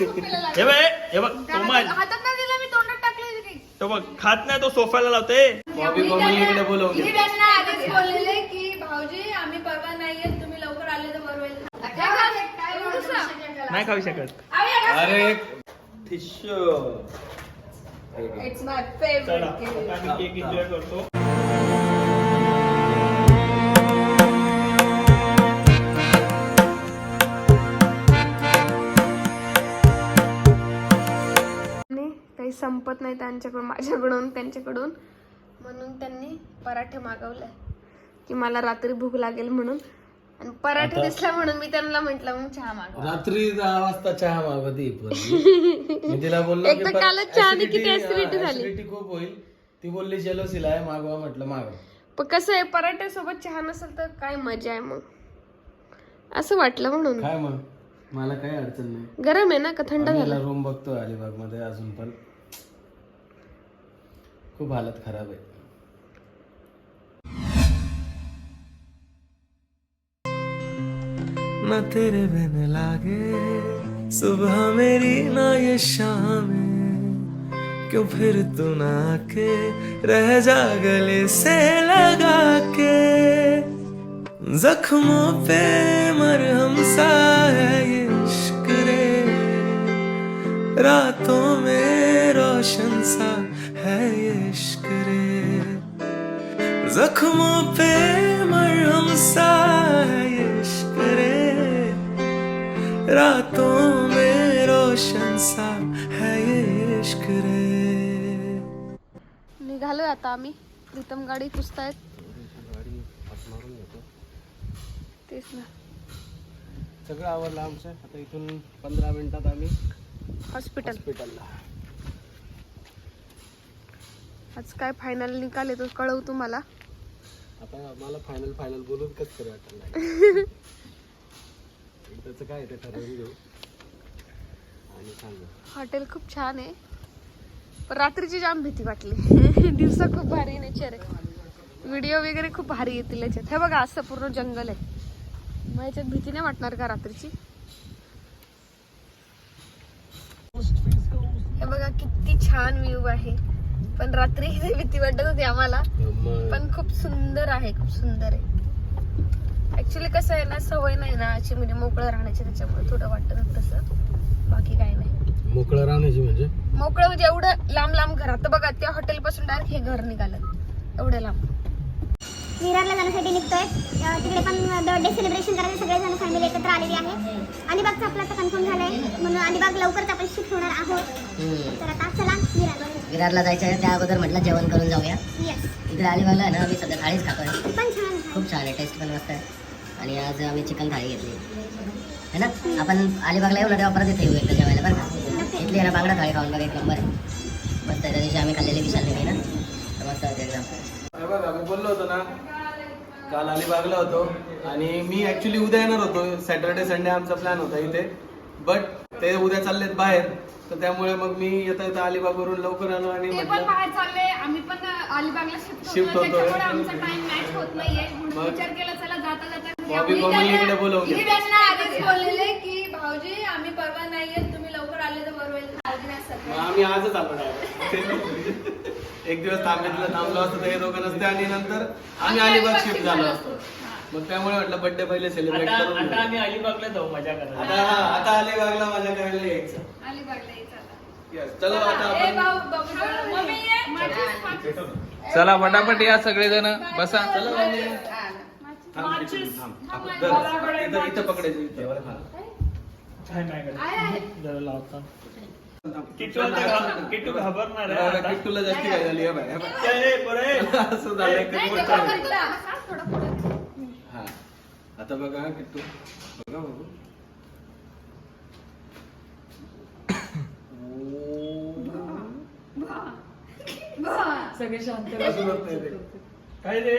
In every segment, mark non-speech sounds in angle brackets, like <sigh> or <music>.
हे बघ हे बघ कोमल. हातात नाही दिला मी तोंडात टाकले की तो बघ खात नाही तो सोफ्याला लावते. बॉबी कोमलनीकडे बोलवून मी घे. त्यांना आधीच बोललेले की भाऊजी आम्ही परवा नाही येत तुम्ही लवकर आले तर बरं होईल. नाही खाऊ शकत. अरे टिश्यू It's my चला favorite आता आम्ही केक एन्जॉय करतो. संपत नाही त्यांच्याकडून माझ्याकडून त्यांच्याकडून. म्हणून त्यांनी पराठे मागवले. की मला रात्री भूक लागेल म्हणून. आणि पराठे दिसला म्हणून मी त्यांना म्हंटल मग चहा मागव. रात्री दहा वाजता चहा मागवती पोरगी. मी तिला बोललो एक तर कालच चहाने किती acidity झाली. खूप होईल. ती बोलली जेलोसीला आहे मागवा म्हटलं मागव. पण कसं आहे पराठे सोबत चहा नसेल तर काय मजा आहे मग? असं वाटलं म्हणून. काय मग? मला काही अडचण नाही. गरम आहे ना का थंड झालं? रूम बघतो अलिबागमध्ये अजून पण. खूप हालत खराब आहे न तेरे बिन लागे, सुबह मेरी ना ये शाम क्यों फिर तू ना आके, रह जा गले से लगा के। जख्मों पे मरहम सा है ये इश्क रे। रातों में रोशन सा है ये इश्क रे। जख्मों पे मरहम सा है ये इश्क रे। रातों में रोशन सा है ये इश्क रे। निघालोय आता आम्ही. प्रीतम गाडी पुसतायत. तेच ना. सगळं आवडलं आमचं. आता इथून पंधरा मिनिटात आम्ही हॉस्पिटल हॉस्पिटलला आज काय फायनल निकाल येतो कळवू तुम्हाला. आता मला फायनल फायनल बोलून कच तरी वाटलं त्याचं <laughs> काय ते ठरवून घेऊ. आणि सांगू. हॉटेल खूप छान आहे. पण रात्रीची जाम भीती वाटली. <laughs> दिवसा खूप भारी नेचर आहे. व्हिडिओ वगैरे खूप भारी येतील याच्यात. हे बघा असं पूर्ण जंगल आहे. मग याच्यात भीती नाही वाटणार का रात्रीची? हे बघा किती छान व्ह्यू आहे. पण रात्री भीती वाटत होती आम्हाला पण खूप सुंदर आहे खूप सुंदर आहे. ऍक्च्युली कसं आहे ना सवय नाही ना अशी म्हणजे मोकळं राहण्याची त्याच्यामुळे थोडं वाटत तसं. बाकी काही नाही. मोकळं राहण्याची म्हणजे? मोकळं म्हणजे एवढं लांब लांब घर. आता बघा त्या हॉटेल पासून डायरेक्ट हे घर निघालं. एवढं लांब. विरारला जाण्यासाठी निघतोय. तिकडे पण बर्थडे सेलिब्रेशन करायला सगळेजण फॅमिली एकत्र आलेली आहे. अलिबागचं आपलं आता कन्फर्म झालंय. म्हणून अलिबाग लवकरच आपण शिफ्ट होणार आहोत. तर आता चला विरार विरारला जायचं आहे. त्या अगोदर म्हटलं जेवण करून जाऊया. इकडे अलिबागला आहे ना आम्ही सध्या थाळीच खातोय. पण छान खूप छान आहे. टेस्ट पण मस्त आहे. आणि आज आम्ही चिकन थाळी घेतली. है ना? आपण अलिबागला येऊ ना तेव्हा परत इथे येऊ एकदा जेवायला बरं का? इथली ना बांगडा थाळी खाऊन बघा एक नंबर आहे मस्त आहे. त्या दिवशी आम्ही खाल्लेली विशाल नाही ना? मस्त होते एकदम. बघा मी बोललो होतो ना काल अलिबागला होतो आणि मी ऍक्च्युली उद्या येणार होतो सॅटर्डे संडे आमचा प्लॅन होता इथे बट ते उद्या चाललेत बाहेर तर त्यामुळे मग मी येता येता अलिबागवरून लवकर आलो आणि ते पण म्हटलं बाहेर चालले आम्ही पण अलिबागला शिफ्ट Shift होतो होतोय. त्याच्यामुळे आमचा टाइम मॅच होत नाहीये म्हणून मग? विचार केला चला जाता जाता बॉबी कोमलनीकडे त्यांना- बोलवून घे. मी त्यांना आधीच बोललेले की भाऊजी आम्ही परवा नाही येत तुम्ही लवकर आले तर बरं होईल. मग आम्ही आजच आलो. <laughs> एक दिवस थांबितलं थांबलो असतो तर हे दोघं नसते आणि नंतर आम्ही अलिबाग शिफ्ट झालो असतो मग त्यामुळे म्हटलं बर्थडे पहिले सेलिब्रेट आता करून आता घेऊ. आम्ही अलिबागला जाऊ मजा करायला आता हा, आता अलिबागला माझ्या करायला यायचं अलिबागला. Yes, चलो आता ए, आपण भाऊ, बाबू, मम्मी ये. माझी- चला पटापट या सगळेजण बसा चलो मम्मी. थांब, थांब. आपण. इथं इथं पकडायचं इथं. हा. काय नाही करत. आहे, आहे. जरा लावता. किट्टू घाबरणार आहे अरे, आता. किट्टूला जास्ती काय झाली हे हे. ए, बरं <laughs> आहे. असं झालंय की नाही, ते. पकडलं. हा, थोडं पुढं. हा आता बघा हा किट्टू बघा बघू असं होत नाही ते. काय रे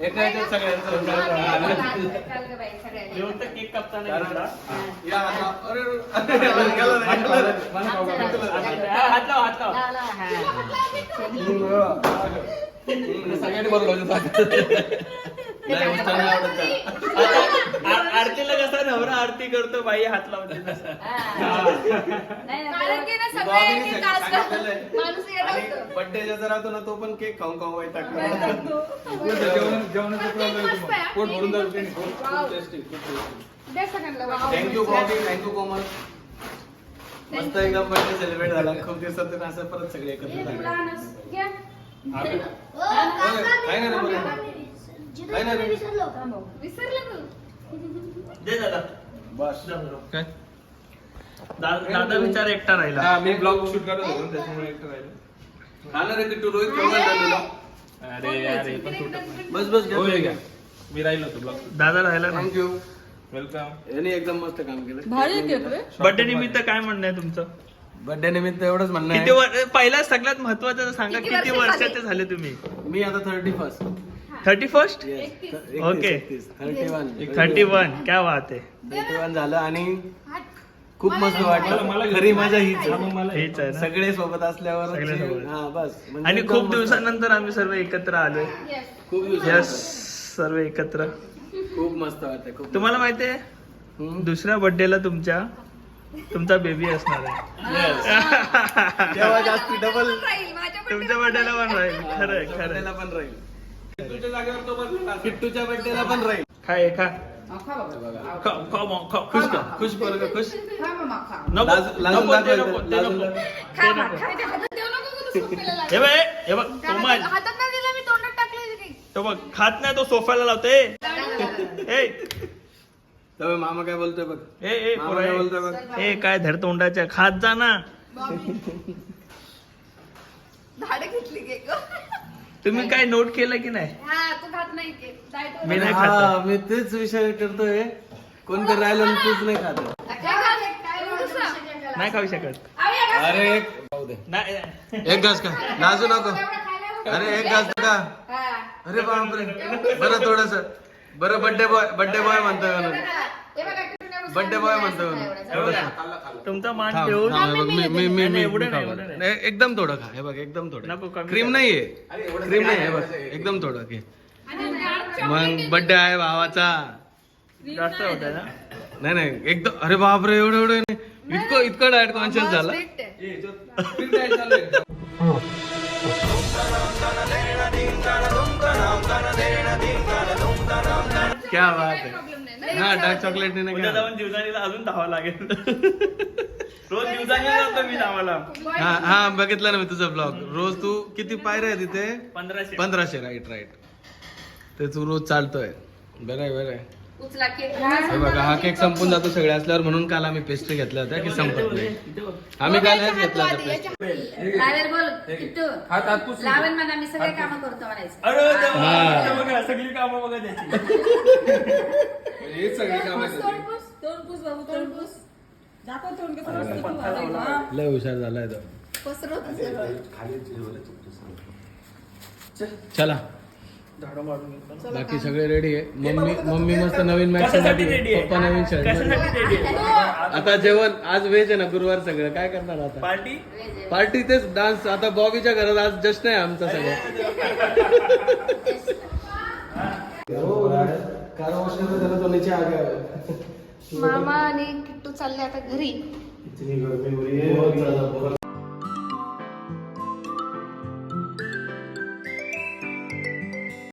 एका ह्याच्यात सगळ्यांचं केक कापताना. हा, सगळ्यांनी बरोबर नाही उचल नाही. आवडत. त्याला. <laughs> आता आ- आरतीला कसा नवरा आरती करतो बाई हात लावते तसा. कारण की ना सगळे बॉबीने एक एक सांगितलेलं तास आहे. <laughs> माणूस येत आणि असतो बर्थडे ज्याचा राहतो ना तो पण केक खाऊन खाऊन वैताग करतो. मस्त आहे, हा. पोट भरून जाईल. Wow. द्या सगळ्यांना थँक्यू बॉबी थँक्यू कोमल मस्त एकदम बर्थडे सेलिब्रेट झाला. खूप दिवसातून असं परत सगळे एकत्र झाले. घ्या होय, काय नाही? काय नाही रे? विसरलं. तू. दे दादा. बस. काय? दा- दादा विचार एकटा राहिला. हा मी ब्लॉग शूट करत होतो ना, त्याच्यामुळे एकटं राहिलो. खाणार रे किट्टू रोहित केव्हा अरे अरे पण कुठं- बस बस होय का? मी राहिलो होतो ब्लॉग. दादा राहिला ना? थँक्यू वेलकम यांनी एकदम मस्त काम केलं. बर्थडे निमित्त काय म्हणणं आहे तुमचं? बर्थडे निमित्त एवढंच म्हणणं किती आहे. वर पहिला सगळ्यात महत्वाचं सांगा किती किती वर्ष वर्षाचे झाले? तुम्ही? मी आता thirty first thirty first? Okay. Okay. Thirty one. Thirty one. क्या बात आहे. थर्टी वन झालं आणि खूप मस्त वाटलं. मला- खरी मजा हीच हा, आहे. आहे सगळे सोबत असल्यावर सगळे सोबत. हा बस. म्हणजे आणि खूप. दिवसानंतर आम्ही सर्व एकत्र आलोय. खूप यस दिवस सर्व एकत्र. खूप मस्त वाटतंय खूप तुम्हाला माहितीये? हम्म. दुसऱ्या बर्थडेला तुमच्या तुमचा बेबी असणार आहे. <laughs> तेव्हा जास्ती डबल तुमच्या बर्थडेला पण राहील. खरंय बर्थडेला पण राहील. किट्टूच्या जागेवर तो बसलेला असेल. किट्टूच्या बर्थडेला पण राहील. काय खा. बघा. खा खा मग, खा. खुश का खुश खुश. नको नको ते नको ते नको. ते नको. हे बघ हे बघ लाव. कोमल हातात नाही दिला मी तोंडात टाकलं ते. तो बघ खात नाही तो सोफ्याला लावते ए मामा काय बोलतोय बघ. ए ए पोरं, काय. बोलतोय बघ. ए काय धर तोंडाच्या खात जा ना. <laughs> झाडं घेतली केक तुम्ही काय नोट केलं की नाही? हा तू खात नाही केक डाएट मी नाही हा खात. मी तेच विषय करतोय. कोणतरी राहिलं आणि तूच नाही खात. नाही खाऊ शकत. अरे एक खाऊ दे. नाही. एक घास का लाजू नको. अरे एक घास का अरे बापरे. बरं थोडस. बरं बर्थडे बॉय बर्थडे बॉय म्हणतोय म्हणून. म्हणतोय म्हणून एवढा. तुमचा मान थांब, ठेवून थांब, हे बघ, मी- मी- मी- नाही, मी- एवढं मी नाही, खाऊ एवढं. नाही. नाही, एकदम थोडं खा. हे बघ एकदम नको, थोडं कमी क्रीम करा. नाहीये. क्रीम नाही हे बघ एकदम थोडं घे. मग बर्थडे आहे भावाचा. जास्त होत ना? नाही नाही एकदम अरे बापरे एवढं एवढं नाही. इतकं इतकं डायट कॉन्शियस झाला. क्या बात आहे हा डार्क चॉकलेट नाही उद्या का जाऊन जीवदानीला अजून धावा लागेल. रोज जीवदानीला जातो मी धावाला हा हा बघितलं ना मी तुझा ब्लॉग रोज तू किती पायऱ्या आहे तिथे पंधराशे. पंधराशे राईट राईट ते तू रोज चालतोय. बरं आहे बरं आहे. उचला केक. हे बघा हा केक संपून जातो सगळे असल्यावर म्हणून काल आम्ही पेस्ट्री घेतल्या होत्या की संपत नाही. आम्ही काल हेच घेतला होता. पेस्ट्री लावेल बोल किट्टू. हात हात पुसून घे. लावेल म्हणा मी सगळे कामं करतो म्हणायचं. अरे देवा, हा. इथे बघा सगळी कामं बघा त्याची. सगळी कामं बाबू दाखव तोंड कसं तू? लय हुशार झालाय तो. चला. बाकी सगळे रेडी आहे? मम्मी मम्मी मस्त नवीन मॅच कशासाठी रेडी आहे पप्पा नवीन शर्ट कशासाठी रेडी आहे? आता जेवण आज व्हेज आहे ना गुरुवार सगळं. काय करणार आता? पार्टी? पार्टी तेच डान्स आता बॉबीच्या घरात आज जस्ट आहे आमचा सगळं. मामा आणि किट्टू चालले आता घरी.